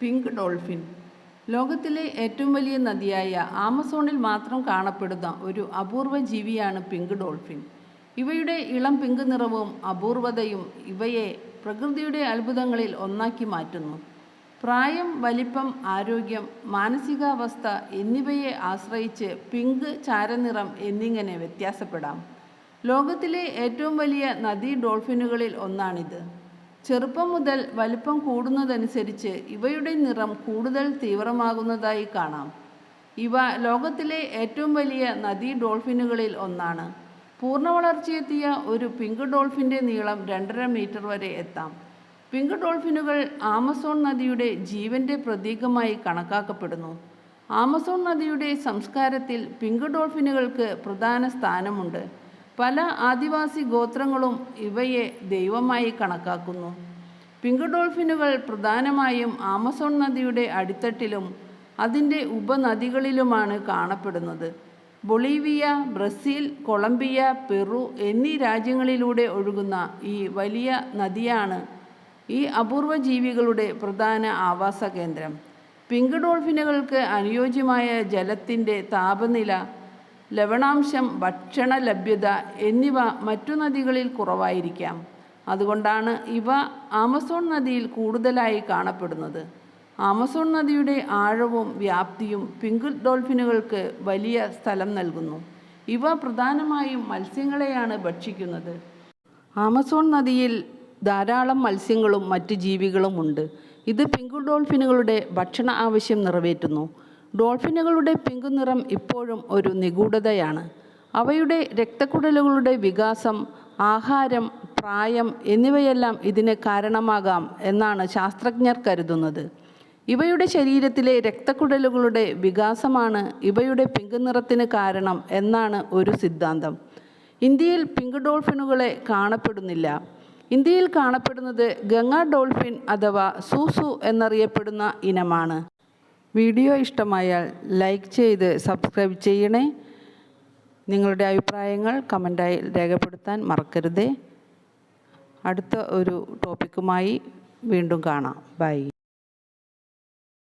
Pink dolphin. ലോകത്തിലെ ഏറ്റവും വലിയ നദിയായ ആമസോണിൽ മാത്രം കാണപ്പെടുന്ന ഒരു അപൂർവ ജീവിയാണ് പിങ്ക് ഡോൾഫിൻ. ഇവയുടെ ഇളം പിങ്ക് നിറവും അപൂർവതയും ഇവയെ പ്രകൃതിയുടെ അത്ഭുതങ്ങളിൽ ഒന്നാക്കി മാറ്റുന്നു. പ്രായം വലിപ്പം ആരോഗ്യം മാനസികാവസ്ഥ എന്നിവയെ ആശ്രയിച്ച് പിങ്ക് ചാരനിറം എന്നിങ്ങനെ വ്യത്യാസപ്പെടാം. ലോകത്തിലെ ഏറ്റവും വലിയ നദീ ഡോൾഫിനുകളിൽ ഒന്നാണിത്. ചെറുപ്പം മുതൽ വലിപ്പം കൂടുന്നതനുസരിച്ച് ഇവയുടെ നിറം കൂടുതൽ തീവ്രമാകുന്നതായി കാണാം. ഇവ ലോകത്തിലെ ഏറ്റവും വലിയ നദീ ഡോൾഫിനുകളിൽ ഒന്നാണ്. പൂർണ വളർച്ചയെത്തിയ ഒരു പിങ്ക് ഡോൾഫിന്റെ നീളം രണ്ടര മീറ്റർ വരെ എത്താം. പിങ്ക് ഡോൾഫിനുകൾ ആമസോൺ നദിയുടെ ജീവന്റെ പ്രതീകമായി കണക്കാക്കപ്പെടുന്നു. ആമസോൺ നദിയുടെ സംസ്കാരത്തിൽ പിങ്ക് ഡോൾഫിനുകൾക്ക് പ്രധാന സ്ഥാനമുണ്ട്. പല ആദിവാസി ഗോത്രങ്ങളും ഇവയെ ദൈവമായി കണക്കാക്കുന്നു. പിങ്ക് ഡോൾഫിനുകൾ പ്രധാനമായും ആമസോൺ നദിയുടെ അടിത്തട്ടിലും അതിന്റെ ഉപനദികളിലുമാണ് കാണപ്പെടുന്നത്. ബൊളീവിയ ബ്രസീൽ കൊളംബിയ പെറു എന്നീ രാജ്യങ്ങളിലൂടെ ഒഴുകുന്ന ഈ വലിയ നദിയാണ് ഈ അപൂർവ ജീവികളുടെ പ്രധാന ആവാസ കേന്ദ്രം പിങ്ക് ഡോൾഫിനുകൾക്ക് അനുയോജ്യമായ ജലത്തിന്റെ താപനില ലവണാംശം ഭക്ഷണ ലഭ്യത എന്നിവ മറ്റു നദികളിൽ കുറവായിരിക്കാം. അതുകൊണ്ടാണ് ഇവ ആമസോൺ നദിയിൽ കൂടുതലായി കാണപ്പെടുന്നത്. ആമസോൺ നദിയുടെ ആഴവും വ്യാപ്തിയും പിങ്ക് ഡോൾഫിനുകൾക്ക് വലിയ സ്ഥലം നൽകുന്നു. ഇവ പ്രധാനമായും മത്സ്യങ്ങളെയാണ് ഭക്ഷിക്കുന്നത്. ആമസോൺ നദിയിൽ ധാരാളം മത്സ്യങ്ങളും മറ്റ് ജീവികളുമുണ്ട് ഇത് പിങ്ക് ഡോൾഫിനുകളുടെ ഭക്ഷണ ആവശ്യം നിറവേറ്റുന്നു. ഡോൾഫിനുകളുടെ പിങ്ക് നിറം ഇപ്പോഴും ഒരു നിഗൂഢതയാണ്. അവയുടെ രക്തക്കുഴലുകളുടെ വികാസം ആഹാരം പ്രായം എന്നിവയെല്ലാം ഇതിന് കാരണമാകാം എന്നാണ് ശാസ്ത്രജ്ഞർ കരുതുന്നത്. ഇവയുടെ ശരീരത്തിലെ രക്തക്കുഴലുകളുടെ വികാസമാണ് ഇവയുടെ പിങ്ക് നിറത്തിന് കാരണം എന്നാണ് ഒരു സിദ്ധാന്തം. ഇന്ത്യയിൽ പിങ്ക് ഡോൾഫിനുകളെ കാണപ്പെടുന്നില്ല. ഇന്ത്യയിൽ കാണപ്പെടുന്നത് ഗംഗാ ഡോൾഫിൻ അഥവാ സൂസു എന്നറിയപ്പെടുന്ന ഇനമാണ്. വീഡിയോ ഇഷ്ടമായാൽ ലൈക്ക് ചെയ്ത് സബ്സ്ക്രൈബ് ചെയ്യണേ. നിങ്ങളുടെ അഭിപ്രായങ്ങൾ കമന്റായി രേഖപ്പെടുത്താൻ മറക്കരുതേ. അടുത്ത ഒരു ടോപ്പിക്കുമായി വീണ്ടും കാണാം. ബൈ